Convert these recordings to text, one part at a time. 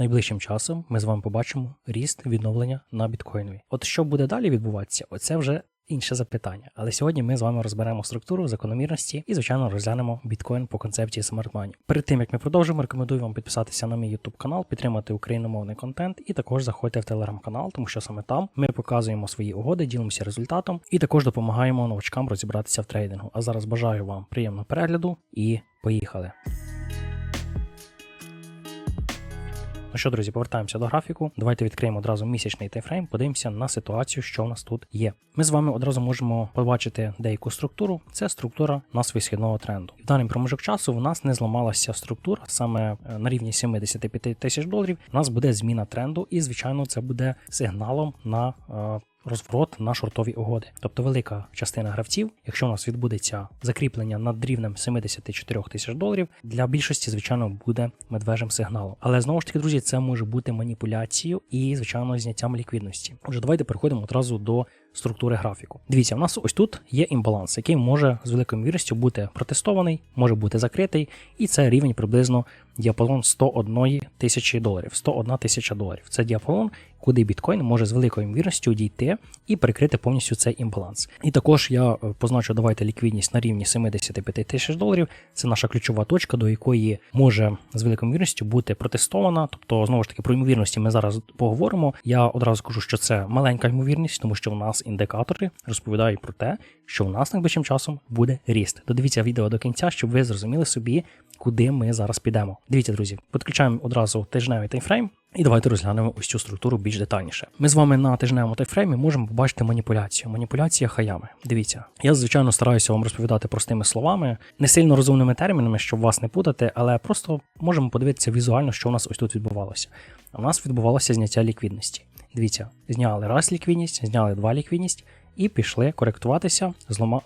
найближчим часом ми з вами побачимо ріст відновлення на біткоїнові. От що буде далі відбуватися, оце вже інше запитання. Але сьогодні ми з вами розберемо структуру закономірності і, звичайно, розглянемо біткоін по концепції Smart Money. Перед тим як ми продовжимо, рекомендую вам підписатися на мій YouTube канал, підтримати україномовний контент і також заходьте в телеграм-канал, тому що саме там ми показуємо свої угоди, ділимося результатом і також допомагаємо новачкам розібратися в трейдингу. А зараз бажаю вам приємного перегляду і поїхали. Ну що, друзі, повертаємося до графіку. Давайте відкриємо одразу місячний тайфрейм, подивимося на ситуацію, що в нас тут є. Ми з вами одразу можемо побачити деяку структуру. Це структура нас висхідного тренду. В даний проміжок часу в нас не зламалася структура саме е, на рівні 75 тисяч доларів. У нас буде зміна тренду, і звичайно, це буде сигналом на. Розворот на шортові угоди, тобто велика частина гравців, якщо у нас відбудеться закріплення над рівнем 74 тисяч доларів, для більшості, звичайно, буде медвежим сигналом. Але знову ж таки, друзі, це може бути маніпуляцією і, звичайно, зняттям ліквідності. Отже, давайте переходимо одразу до структури графіку. Дивіться, у нас ось тут є імбаланс, який може з великою вірністю бути протестований, може бути закритий, і це рівень приблизно діапазон 101 тисячі доларів. 101 тисяча доларів. Це діапазон, куди біткоін може з великою ймовірністю дійти і перекрити повністю цей імбаланс. І також я е, позначу, давайте ліквідність на рівні 75 тисяч доларів. Це наша ключова точка, до якої може з великою ймовірністю бути протестована. Тобто, знову ж таки, про ймовірності ми зараз поговоримо. Я одразу кажу, що це маленька ймовірність, тому що в нас індикатори розповідають про те, що в нас найближчим часом буде ріст. Додивіться відео до кінця, щоб ви зрозуміли собі, куди ми зараз підемо. Дивіться, друзі, підключаємо одразу тижневий таймфрейм. І давайте розглянемо ось цю структуру більш детальніше. Ми з вами на тижневому таймфреймі можемо побачити маніпуляцію. Маніпуляція хаями. Дивіться, я звичайно стараюся вам розповідати простими словами, не сильно розумними термінами, щоб вас не путати, але просто можемо подивитися візуально, що у нас ось тут відбувалося. У нас відбувалося зняття ліквідності. Дивіться, зняли раз ліквідність, зняли два ліквідність і пішли коректуватися,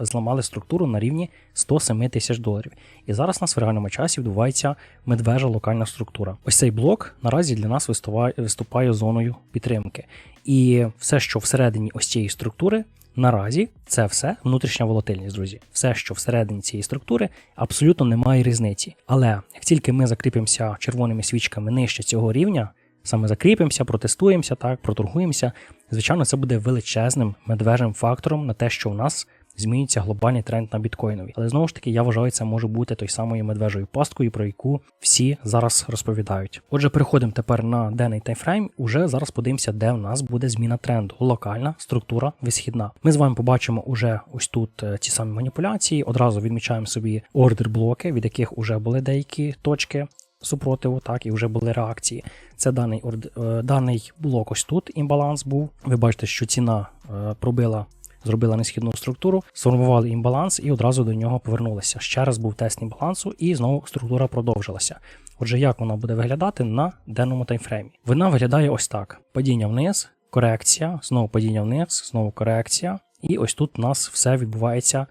зламали структуру на рівні 107 тисяч доларів. І зараз у нас в реальному часі відбувається медвежа локальна структура. Ось цей блок наразі для нас виступає, виступає зоною підтримки. І все, що всередині ось цієї структури. Наразі це все внутрішня волатильність, друзі. Все, що всередині цієї структури, абсолютно немає різниці. Але як тільки ми закріпимося червоними свічками нижче цього рівня, саме закріпимося, протестуємося, так, проторгуємося, звичайно, це буде величезним медвежим фактором на те, що у нас змінюється глобальний тренд на біткоїнові. Але знову ж таки, я вважаю, це може бути той самою медвежою пасткою, про яку всі зараз розповідають. Отже, переходимо тепер на денний таймфрейм. Уже зараз подивимося, де в нас буде зміна тренду. Локальна структура висхідна. Ми з вами побачимо уже ось тут е, ці самі маніпуляції. Одразу відмічаємо собі ордер блоки, від яких вже були деякі точки супротиву, так і вже були реакції. Це даний е, даний блок. Ось тут імбаланс був. Ви бачите, що ціна е, пробила. Зробила несхідну структуру, сформували імбаланс і одразу до нього повернулися. Ще раз був тест імбалансу, і знову структура продовжилася. Отже, як вона буде виглядати на денному таймфреймі? Вона виглядає ось так: падіння вниз, корекція, знову падіння вниз, знову корекція. І ось тут у нас все відбувається.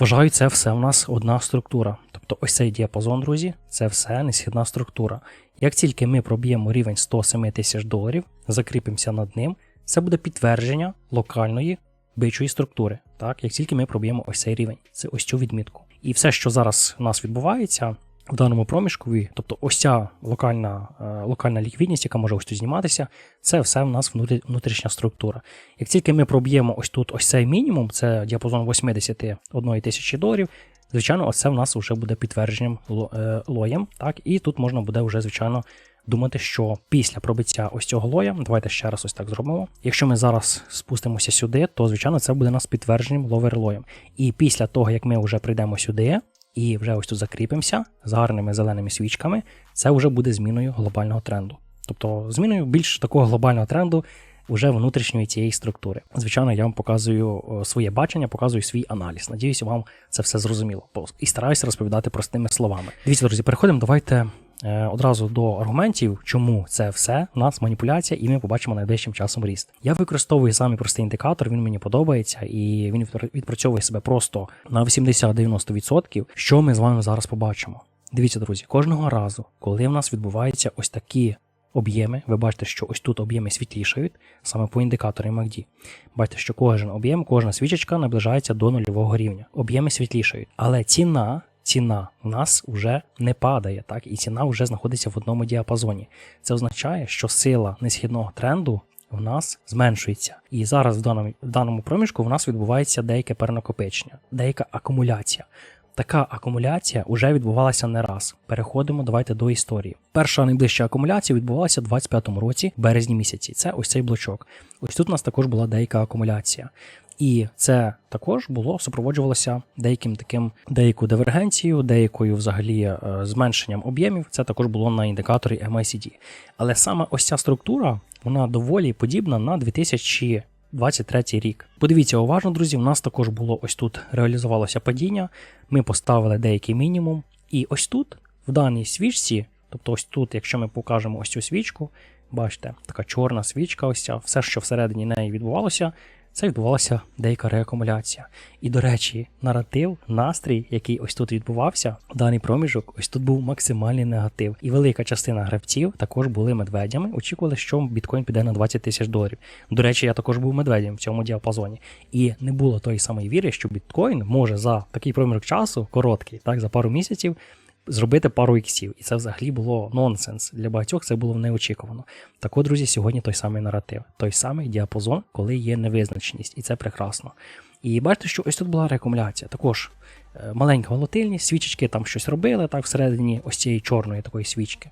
Вважаю, це все у нас одна структура. Тобто ось цей діапазон, друзі, це все несхідна структура. Як тільки ми проб'ємо рівень 107 тисяч доларів, закріпимося над ним, це буде підтвердження локальної бичої структури. Так, як тільки ми проб'ємо ось цей рівень, це ось цю відмітку. І все, що зараз у нас відбувається в даному проміжкові, тобто ось ця локальна, е, локальна ліквідність, яка може ось тут зніматися, це все в нас внутрі- внутрішня структура. Як тільки ми проб'ємо ось тут ось цей мінімум, це діапазон 81 тисячі доларів. Звичайно, оце в нас вже буде підтвердженням е, лоєм. Так, і тут можна буде вже, звичайно, думати, що після пробиття ось цього лоя, давайте ще раз ось так зробимо. Якщо ми зараз спустимося сюди, то звичайно це буде нас підтвердженням ловер-лоєм. І після того, як ми вже прийдемо сюди і вже ось тут закріпимося з гарними зеленими свічками, це вже буде зміною глобального тренду. Тобто зміною більш такого глобального тренду уже внутрішньої цієї структури. Звичайно, я вам показую своє бачення, показую свій аналіз. Надіюсь, вам це все зрозуміло. І стараюся розповідати простими словами. Дивіться, друзі, переходимо. Давайте е, одразу до аргументів, чому це все у нас маніпуляція, і ми побачимо найближчим часом ріст. Я використовую самий простий індикатор, він мені подобається, і він відпра- відпрацьовує себе просто на 80-90%. Що ми з вами зараз побачимо? Дивіться, друзі, кожного разу, коли в нас відбуваються ось такі об'єми, ви бачите, що ось тут об'єми світлішають, саме по індикаторі MACD. Бачите, що кожен об'єм, кожна свічечка наближається до нульового рівня. Об'єми світлішають. Але ціна ціна у нас вже не падає, так, і ціна вже знаходиться в одному діапазоні. Це означає, що сила несхідного тренду в нас зменшується. І зараз в даному, в даному проміжку в нас відбувається деяке перенакопичення, деяка акумуляція. Така акумуляція вже відбувалася не раз. Переходимо, давайте до історії. Перша найближча акумуляція відбувалася у 25-му році, в березні місяці. Це ось цей блочок. Ось тут у нас також була деяка акумуляція. І це також було супроводжувалося деяким таким деякою дивергенцією, деякою взагалі е, зменшенням об'ємів. Це також було на індикаторі MACD. Але саме ось ця структура, вона доволі подібна на 2023 рік. Подивіться уважно, друзі, у нас також було ось тут реалізувалося падіння. Ми поставили деякий мінімум. І ось тут, в даній свічці, тобто ось тут, якщо ми покажемо ось цю свічку, бачите, така чорна свічка, ось ця, все, що всередині неї відбувалося, це відбувалася деяка реакумуляція. І, до речі, наратив, настрій, який ось тут відбувався, в даний проміжок, ось тут був максимальний негатив. І велика частина гравців також були медведями. Очікували, що біткоін піде на 20 тисяч доларів. До речі, я також був медведем в цьому діапазоні. І не було тої самої віри, що біткоін може за такий проміжок часу, короткий, так, за пару місяців. Зробити пару іксів, і це взагалі було нонсенс. Для багатьох це було неочікувано. Так от, друзі, сьогодні той самий наратив, той самий діапазон, коли є невизначеність, і це прекрасно. І бачите, що ось тут була реакумуляція. Також е, маленька волатильність, свічечки там щось робили так всередині ось цієї чорної такої свічки.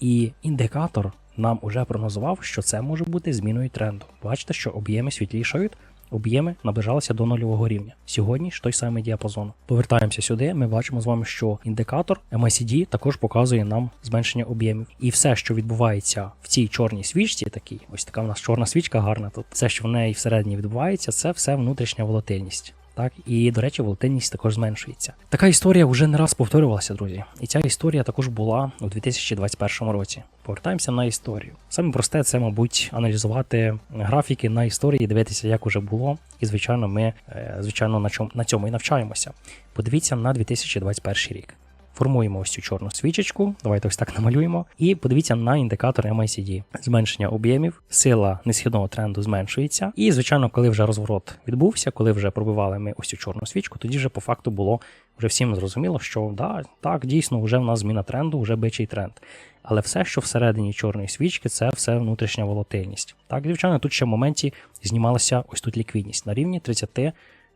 І індикатор нам уже прогнозував, що це може бути зміною тренду. Бачите, що об'єми світлішають, об'єми наближалися до нульового рівня. Сьогодні ж той самий діапазон. Повертаємося сюди. Ми бачимо з вами, що індикатор MACD також показує нам зменшення об'ємів. І все, що відбувається в цій чорній свічці, такій, ось така в нас чорна свічка гарна. Тут все, що в неї всередині відбувається, це все внутрішня волатильність. Так, і до речі, волатильність також зменшується. Така історія вже не раз повторювалася, друзі. І ця історія також була у 2021 році. Повертаємося на історію. Саме просте це, мабуть, аналізувати графіки на історії, дивитися, як уже було. І, звичайно, ми е, звичайно на чому на цьому і навчаємося. Подивіться на 2021 рік. Формуємо ось цю чорну свічечку, давайте ось так намалюємо. І подивіться на індикатор MACD. Зменшення об'ємів, сила несхідного тренду зменшується. І, звичайно, коли вже розворот відбувся, коли вже пробивали ми ось цю чорну свічку, тоді вже по факту було вже всім зрозуміло, що да, так, дійсно, вже в нас зміна тренду, вже бичий тренд. Але все, що всередині чорної свічки, це все внутрішня волатильність. Так, звичайно, тут ще в моменті знімалася ось тут ліквідність на рівні 30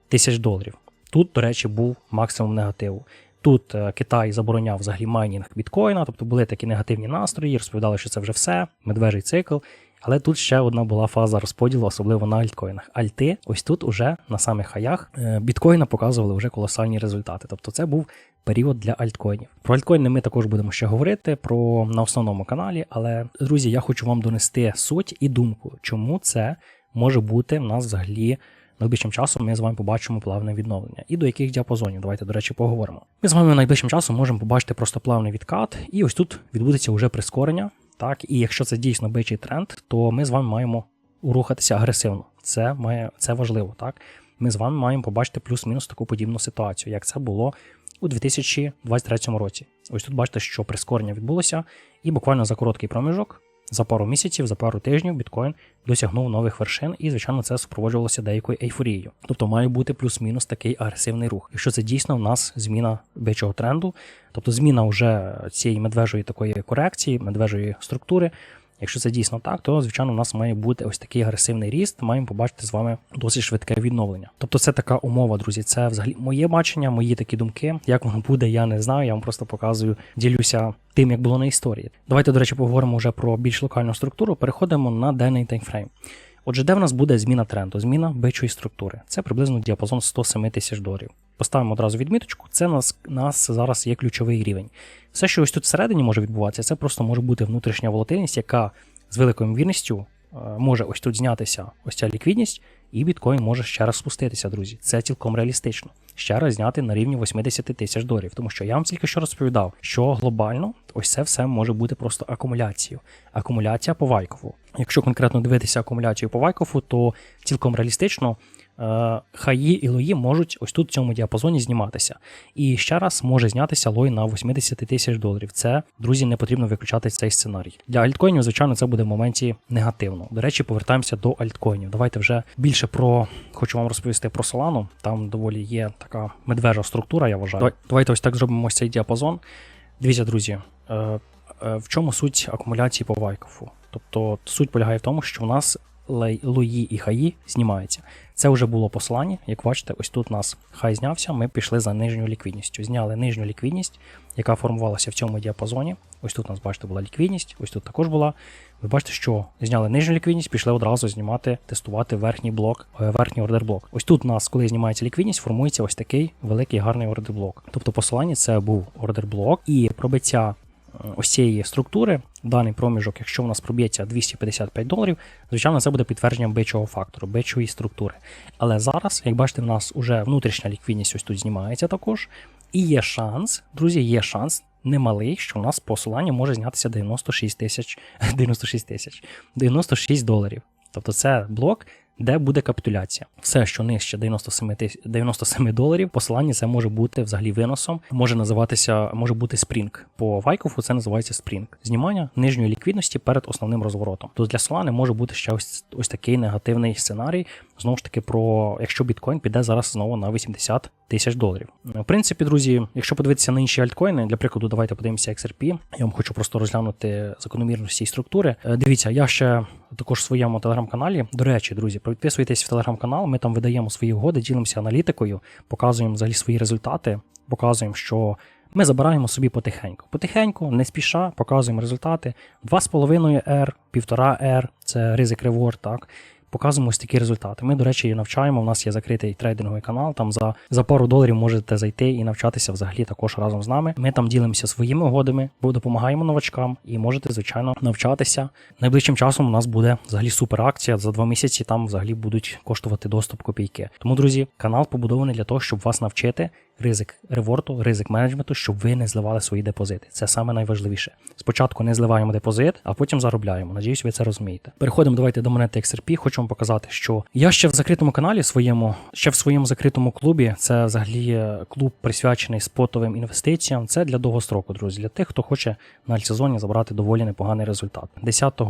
тисяч доларів. Тут, до речі, був максимум негативу. Тут е, Китай забороняв взагалі майнінг біткоїна, тобто були такі негативні настрої, розповідали, що це вже все, медвежий цикл. Але тут ще одна була фаза розподілу, особливо на альткоїнах. Альти, ось тут уже на самих хаях е, біткоїна показували вже колосальні результати. Тобто це був період для альткоїнів. Про альткоїни ми також будемо ще говорити про на основному каналі. Але друзі, я хочу вам донести суть і думку, чому це може бути в нас взагалі найближчим часом ми з вами побачимо плавне відновлення. І до яких діапазонів? Давайте, до речі, поговоримо. Ми з вами найближчим часом можемо побачити просто плавний відкат, і ось тут відбудеться вже прискорення. Так, і якщо це дійсно бичий тренд, то ми з вами маємо рухатися агресивно. Це має це важливо, так? Ми з вами маємо побачити плюс-мінус таку подібну ситуацію, як це було у 2023 році. Ось тут бачите, що прискорення відбулося, і буквально за короткий проміжок за пару місяців, за пару тижнів біткоін досягнув нових вершин, і, звичайно, це супроводжувалося деякою ейфорією. Тобто має бути плюс-мінус такий агресивний рух. Якщо це дійсно в нас зміна бичого тренду, тобто зміна вже цієї медвежої такої корекції, медвежої структури. Якщо це дійсно так, то звичайно у нас має бути ось такий агресивний ріст. Маємо побачити з вами досить швидке відновлення. Тобто, це така умова, друзі. Це взагалі моє бачення, мої такі думки. Як воно буде, я не знаю. Я вам просто показую, ділюся тим, як було на історії. Давайте, до речі, поговоримо вже про більш локальну структуру. Переходимо на денний таймфрейм. Отже, де в нас буде зміна тренду, зміна бичої структури. Це приблизно діапазон 107 тисяч доларів. Поставимо одразу відміточку, це нас, нас зараз є ключовий рівень. Все, що ось тут всередині може відбуватися, це просто може бути внутрішня волатильність, яка з великою ймовірністю е, може ось тут знятися ось ця ліквідність, і біткоін може ще раз спуститися, друзі. Це цілком реалістично. Ще раз зняти на рівні 80 тисяч доларів. Тому що я вам тільки що розповідав, що глобально ось це все може бути просто акумуляцією. Акумуляція по Вайкову. Якщо конкретно дивитися акумуляцію по Вайкову, то цілком реалістично хаї і лої можуть ось тут в цьому діапазоні зніматися. І ще раз може знятися лой на 80 тисяч доларів. Це, друзі, не потрібно виключати цей сценарій. Для альткоїнів, звичайно, це буде в моменті негативно. До речі, повертаємося до альткоїнів. Давайте вже більше про хочу вам розповісти про Solana. Там доволі є така медвежа структура, я вважаю. Давайте ось так зробимо ось цей діапазон. Дивіться, друзі, е, е, в чому суть акумуляції по Вайкофу? Тобто суть полягає в тому, що в нас лої і хаї знімаються. Це вже було послання. Як бачите, ось тут нас хай знявся, ми пішли за нижньою ліквідністю. Зняли нижню ліквідність, яка формувалася в цьому діапазоні. Ось тут у нас, бачите, була ліквідність, ось тут також була. Ви бачите, що зняли нижню ліквідність, пішли одразу знімати, тестувати верхній блок, е, верхній ордер блок. Ось тут у нас, коли знімається ліквідність, формується ось такий великий гарний ордер блок. Тобто посилання це був ордер блок і пробиття е, ось цієї структури, даний проміжок, якщо у нас проб'ється 255 доларів, звичайно, це буде підтвердженням бичого фактору, бичої структури. Але зараз, як бачите, в нас вже внутрішня ліквідність ось тут знімається також. І є шанс, друзі, є шанс немалий, що у нас посилання може знятися 96 тисяч 96 тисяч 96 доларів. Тобто це блок, де буде капітуляція. Все, що нижче 97, тис- 97 доларів, посилання це може бути взагалі виносом, може називатися, може бути спрінг. По Вайкофу це називається спрінг. Знімання нижньої ліквідності перед основним розворотом. То для Solana може бути ще ось, ось такий негативний сценарій. Знову ж таки, про якщо біткоін піде зараз знову на 80 тисяч доларів. В принципі, друзі, якщо подивитися на інші альткоїни, для прикладу, давайте подивимося XRP. Я вам хочу просто розглянути закономірності і структури. Е, Дивіться, я ще також в своєму телеграм-каналі. До речі, друзі, підписуйтесь в телеграм-канал. Ми там видаємо свої угоди, ділимося аналітикою, показуємо взагалі свої результати, показуємо, що. Ми забираємо собі потихеньку. Потихеньку, не спіша, показуємо результати. 2,5 R, 1,5 R – це ризик реворд, так. Показуємо ось такі результати. Ми, до речі, навчаємо. У нас є закритий трейдинговий канал. Там за, за пару доларів можете зайти і навчатися взагалі також разом з нами. Ми там ділимося своїми угодами, бо допомагаємо новачкам і можете, звичайно, навчатися. Найближчим часом у нас буде взагалі супер акція. За два місяці там взагалі будуть коштувати доступ копійки. Тому, друзі, канал побудований для того, щоб вас навчити ризик реворту, ризик менеджменту, щоб ви не зливали свої депозити. Це саме найважливіше. Спочатку не зливаємо депозит, а потім заробляємо. Надіюсь, ви це розумієте. Переходимо давайте до монети XRP. Хочу вам показати, що я ще в закритому каналі своєму, ще в своєму закритому клубі. Це взагалі клуб присвячений спотовим інвестиціям. Це для довгостроку, друзі, для тих, хто хоче на альтсезоні забрати доволі непоганий результат. 10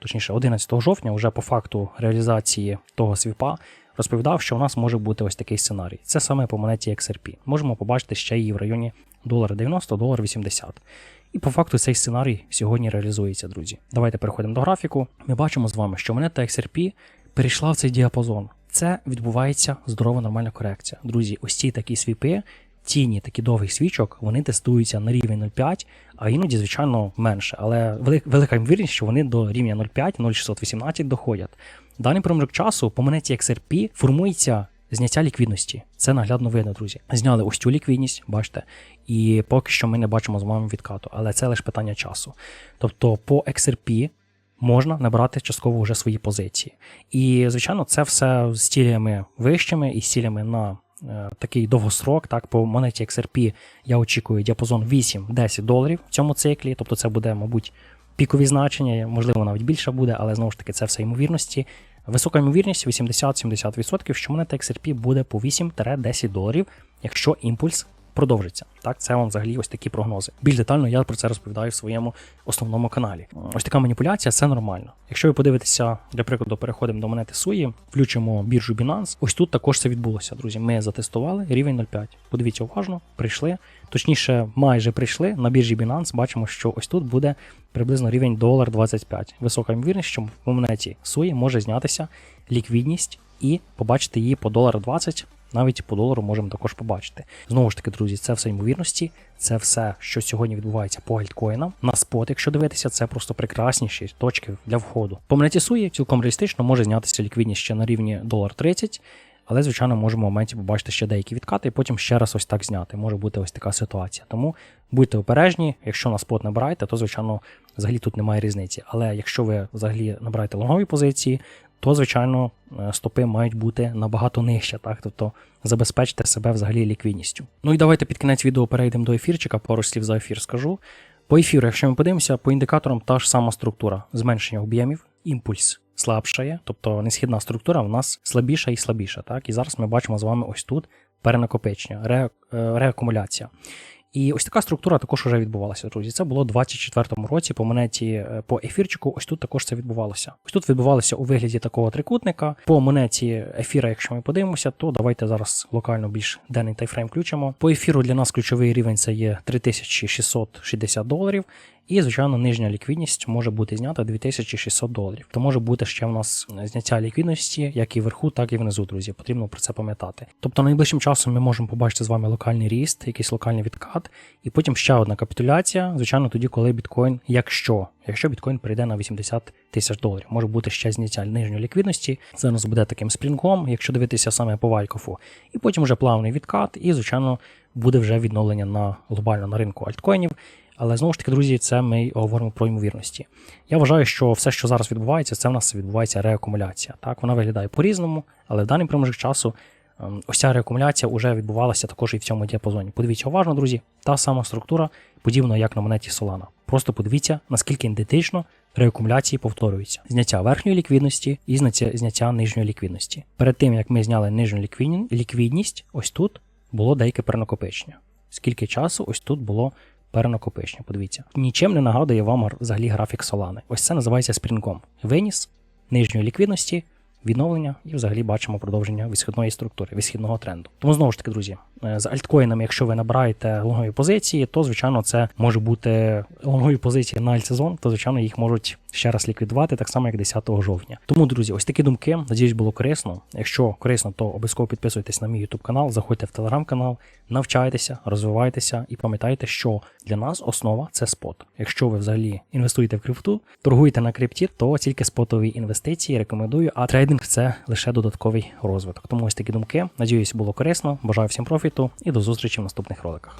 Точніше, 11 жовтня, вже по факту реалізації того свіпа, розповідав, що у нас може бути ось такий сценарій. Це саме по монеті XRP. Можемо побачити ще її в районі долара 90, долар 80. І по факту цей сценарій сьогодні реалізується, друзі. Давайте переходимо до графіку. Ми бачимо з вами, що монета XRP перейшла в цей діапазон. Це відбувається здорова нормальна корекція. Друзі, ось ці такі свіпи, тіні такі довгих свічок, вони тестуються на рівень 0,5, а іноді, звичайно, менше. Але велика ймовірність, що вони до рівня 0,5, 0,618 доходять. Даний проміжок часу по монеті XRP формується зняття ліквідності. Це наглядно видно, друзі. Зняли ось цю ліквідність, бачите, і поки що ми не бачимо з вами відкату, але це лише питання часу. Тобто по XRP можна набрати частково вже свої позиції. І, звичайно, це все з цілями вищими і з цілями на такий довгострок. Так, по монеті XRP я очікую діапазон 8-10 доларів в цьому циклі. Тобто це буде, мабуть, пікові значення, можливо, навіть більше буде, але знову ж таки це все ймовірності. Висока ймовірність 80-70%, що монета XRP буде по 8-10 доларів, якщо імпульс продовжиться. Так, це вам взагалі ось такі прогнози. Більш детально я про це розповідаю в своєму основному каналі. Ось така маніпуляція це нормально. Якщо ви подивитеся, для прикладу, переходимо до монети Суї, включимо біржу Binance. Ось тут також це відбулося, друзі. Ми затестували рівень 0,5. Подивіться уважно, прийшли. Точніше, майже прийшли на біржі Binance. Бачимо, що ось тут буде приблизно рівень долар 25. Висока ймовірність, що в монеті Суї може знятися ліквідність і побачити її по долар 20 навіть по долару можемо також побачити. Знову ж таки, друзі, це все ймовірності, це все, що сьогодні відбувається по альткоїнам. На спот, якщо дивитися, це просто прекрасніші точки для входу. По монеті цілком реалістично може знятися ліквідність ще на рівні долар 30, але, звичайно, можемо в моменті побачити ще деякі відкати, і потім ще раз ось так зняти. Може бути ось така ситуація. Тому будьте обережні, якщо на спот набираєте, то звичайно взагалі тут немає різниці. Але якщо ви взагалі набираєте лонгові позиції, то, звичайно, е, стопи мають бути набагато нижче, так? Тобто забезпечте себе взагалі ліквідністю. Ну і давайте під кінець відео перейдемо до ефірчика, пару слів за ефір скажу. По ефіру, якщо ми подивимося, по індикаторам та ж сама структура зменшення об'ємів, імпульс слабшає, тобто несхідна структура в нас слабіша і слабіша. Так? І зараз ми бачимо з вами ось тут перенакопичення, ре, е, реакумуляція. І ось така структура також вже відбувалася, друзі. Це було у 24-му році по монеті е, по ефірчику. Ось тут також це відбувалося. Ось тут відбувалося у вигляді такого трикутника. По монеті ефіра, якщо ми подивимося, то давайте зараз локально більш денний тайфрейм включимо. По ефіру для нас ключовий рівень це є 3660 доларів. І, звичайно, нижня ліквідність може бути знята 2600 доларів. То може бути ще в нас зняття ліквідності, як і вверху, так і внизу, друзі. Потрібно про це пам'ятати. Тобто найближчим часом ми можемо побачити з вами локальний ріст, якийсь локальний відкат, і потім ще одна капітуляція. Звичайно, тоді, коли біткоін, якщо якщо біткоін прийде на 80 тисяч доларів, може бути ще зняття нижньої ліквідності. Зараз буде таким спрінгом, якщо дивитися саме по Валькофу, і потім вже плавний відкат, і звичайно буде вже відновлення на глобально на ринку альткоїнів. Але знову ж таки, друзі, це ми говоримо про ймовірності. Я вважаю, що все, що зараз відбувається, це в нас відбувається реакумуляція. Так, вона виглядає по-різному, але в даний проміжок часу ем, ось ця реакумуляція вже відбувалася також і в цьому діапазоні. Подивіться уважно, друзі, та сама структура, подібна як на монеті Solana. Просто подивіться, наскільки ідентично реакумуляції повторюються. Зняття верхньої ліквідності і зняття нижньої ліквідності. Перед тим як ми зняли нижню ліквідність, ось тут було деяке перенакопичення. Скільки часу ось тут було перенакопичення. Подивіться, нічим не нагадує вам взагалі графік Солани. Ось це називається спрінгом. Виніс нижньої ліквідності, відновлення, і взагалі бачимо продовження висхідної структури, висхідного тренду. Тому знову ж таки, друзі, з альткоїнами, якщо ви набираєте лонгові позиції, то звичайно це може бути лонгові позиції на альтсезон, то звичайно їх можуть ще раз ліквідувати, так само як 10 жовтня. Тому, друзі, ось такі думки. Надіюсь, було корисно. Якщо корисно, то обов'язково підписуйтесь на мій YouTube канал, заходьте в телеграм-канал, навчайтеся, розвивайтеся і пам'ятайте, що для нас основа це спот. Якщо ви взагалі інвестуєте в крипту, торгуєте на крипті, то тільки спотові інвестиції рекомендую, а трейдинг це лише додатковий розвиток. Тому ось такі думки. Надіюсь, було корисно. Бажаю всім профіту і до зустрічі в наступних роликах.